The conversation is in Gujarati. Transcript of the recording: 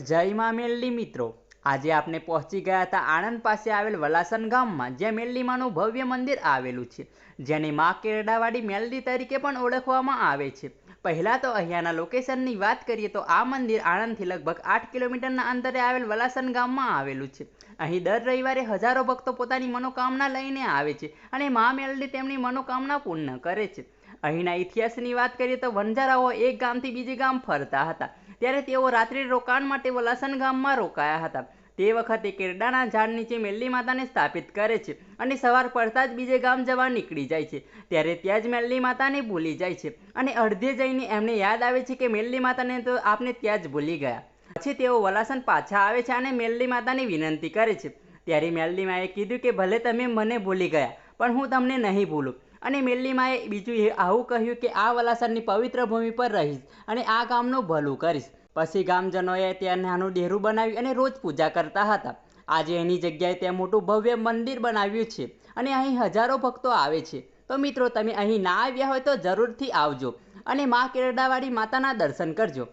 જય માં મેલ્લી મિત્રો. આજે આપણે પહોંચી ગયા હતા આણંદ પાસે આવેલ વલાસન ગામમાં, જ્યાં મેલ્લીમાનું ભવ્ય મંદિર આવેલું છે, જેને મા કેરડાવાડી મેલડી તરીકે પણ ઓળખવામાં આવે છે. પહેલાં તો અહીંયાના લોકેશનની વાત કરીએ તો આ મંદિર આણંદથી લગભગ આઠ કિલોમીટરના અંતરે આવેલ વલાસન ગામમાં આવેલું છે. અહીં દર રવિવારે હજારો ભક્તો પોતાની મનોકામના લઈને આવે છે અને મા મેલડી તેમની મનોકામના પૂર્ણ કરે છે. અહીંના ઇતિહાસની વાત કરીએ તો વણજારાઓ એક ગામથી બીજે ગામ ફરતા હતા. ત્યારે તેઓ રાત્રિ રોકાણ માટે વલાસન ગામમાં રોકાયા હતા. તે વખતે કેરડાના ઝાડ નીચે મેલ્લી માતાને સ્થાપિત કરે છે અને સવાર પડતા જ બીજે ગામ જવા નીકળી જાય છે. ત્યારે ત્યાં જ મેલ્લી માતાને ભૂલી જાય છે અને અડધે જઈને એમને યાદ આવે છે કે મેલ્લી માતાને તો આપને ત્યાં જ ભૂલી ગયા. પછી તેઓ વલાસન પાછા આવે છે અને મેલ્લી માતાને વિનંતી કરે છે. ત્યારે મેલ્લી માએ કીધું કે ભલે તમે મને ભૂલી ગયા, પણ હું તમને નહીં ભૂલું. અને મેલ્લીમાએ બીજું આવું કહ્યું કે આ વલાસરની પવિત્ર ભૂમિ પર રહીશ અને આ ગામનું ભલું કરીશ. પછી ગામજનોએ ત્યાં નાનું ડેરું બનાવ્યું અને રોજ પૂજા કરતા હતા. આજે એની જગ્યાએ ત્યાં મોટું ભવ્ય મંદિર બનાવ્યું છે અને અહીં હજારો ભક્તો આવે છે. તો મિત્રો, તમે અહીં ના આવ્યા હોય તો જરૂરથી આવજો અને મા કેરડાવાળી માતાના દર્શન કરજો.